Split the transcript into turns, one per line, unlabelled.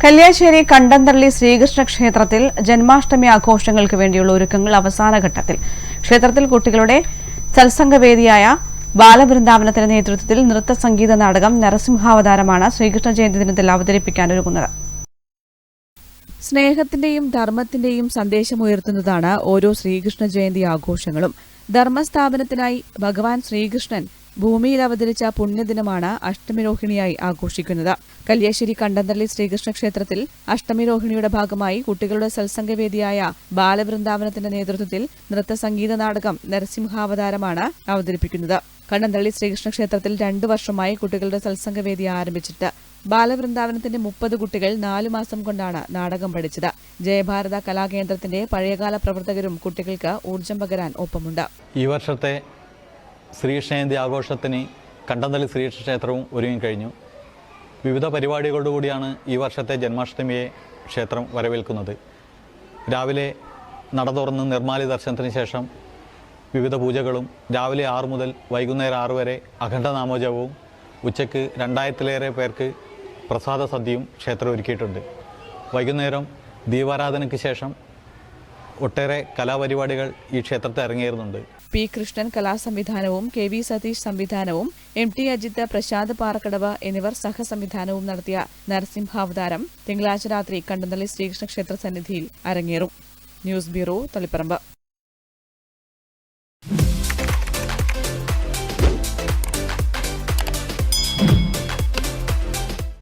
കല്യാശ്ശേരി കണ്ടന്തള്ളി ശ്രീകൃഷ്ണ ക്ഷേത്രത്തിൽ ജന്മാഷ്ടമി ആഘോഷങ്ങൾക്ക് വേണ്ടിയുള്ള ഒരുക്കങ്ങൾ അവസാനഘട്ടത്തിൽ ക്ഷേത്രത്തിൽ കുട്ടികളുടെ സത്സംഗവേദിയായ ബാലവൃന്ദാവനത്തിന്റെ നേതൃത്വത്തിൽ നൃത്ത സംഗീത നാടകം നരസിംഹാവതാരമാണ് ശ്രീകൃഷ്ണ ജയന്തി ദിനത്തിൽ അവതരിപ്പിക്കാനൊരുങ്ങുന്നത് സ്നേഹത്തിന്റെയും ധർമ്മത്തിന്റെയും സന്ദേശമുയർത്തുന്നതാണ് ഓരോ ശ്രീകൃഷ്ണ ജയന്തി ആഘോഷങ്ങളും. ധർമ്മസ്ഥാപനത്തിനായി ഭഗവാൻ ശ്രീകൃഷ്ണൻ ഭൂമിയിൽ അവതരിച്ച പുണ്യദിനമാണ് അഷ്ടമിരോഹിണിയായി ആഘോഷിക്കുന്നത്. കല്യാശ്ശേരി കണ്ടന്തള്ളി ശ്രീകൃഷ്ണ ക്ഷേത്രത്തിൽ അഷ്ടമിരോഹിണിയുടെ ഭാഗമായി കുട്ടികളുടെ സത്സംഗവേദിയായ ബാലവൃന്ദാവനത്തിന്റെ നേതൃത്വത്തിൽ നൃത്ത സംഗീത നാടകം നരസിംഹാവതാരമാണ് അവതരിപ്പിക്കുന്നത്. കണ്ണന്തള്ളി ശ്രീകൃഷ്ണ ക്ഷേത്രത്തിൽ രണ്ടു വർഷമായി കുട്ടികളുടെ സത്സംഗവേദി ആരംഭിച്ചിട്ട് ബാലവൃന്ദാവനത്തിന്റെ മുപ്പത് കുട്ടികൾ നാലു മാസം കൊണ്ടാണ് നാടകം പഠിച്ചത്. ജയഭാരത കലാകേന്ദ്രത്തിന്റെ പഴയകാല പ്രവർത്തകരും കുട്ടികൾക്ക് ഊർജം പകരാൻ ഒപ്പമുണ്ട്.
ഈ വർഷത്തെ ശ്രീകൃഷ്ണജയന്തി ആഘോഷത്തിന് കണ്ടന്തളി ശ്രീകൃഷ്ണ ക്ഷേത്രവും ഒരുങ്ങിക്കഴിഞ്ഞു വിവിധ പരിപാടികളോടുകൂടിയാണ് ഈ വർഷത്തെ ജന്മാഷ്ടമിയെ ക്ഷേത്രം വരവേൽക്കുന്നത്. രാവിലെ നട തുറന്ന് നിർമാലി ദർശനത്തിന് ശേഷം വിവിധ പൂജകളും രാവിലെ ആറ് മുതൽ വൈകുന്നേരം ആറ് വരെ അഖണ്ഡ നാമോജപവും ഉച്ചയ്ക്ക് രണ്ടായിരത്തിലേറെ പേർക്ക് പ്രസാദ സദ്യയും ക്ഷേത്രം ഒരുക്കിയിട്ടുണ്ട്. വൈകുന്നേരം ദീപാരാധനയ്ക്ക് ശേഷം ഒട്ടേറെ കലാപരിപാടികൾ ഈ ക്ഷേത്രത്തിൽ അരങ്ങേറുന്നുണ്ട്.
പി. കൃഷ്ണൻ കലാസംവിധാനവും കെ. വി. സതീഷ് സംവിധാനവും എം. ടി. അജിത്ത് പ്രശാന്ത് പാറക്കടവ് എന്നിവർ സഹസംവിധാനവും നടത്തിയ നരസിംഹാവതാരം തിങ്കളാഴ്ച രാത്രി കണ്ടന്തള്ളി ശ്രീകൃഷ്ണ ക്ഷേത്ര സന്നിധിയിൽ അരങ്ങേറും. News bureau Taliparamba.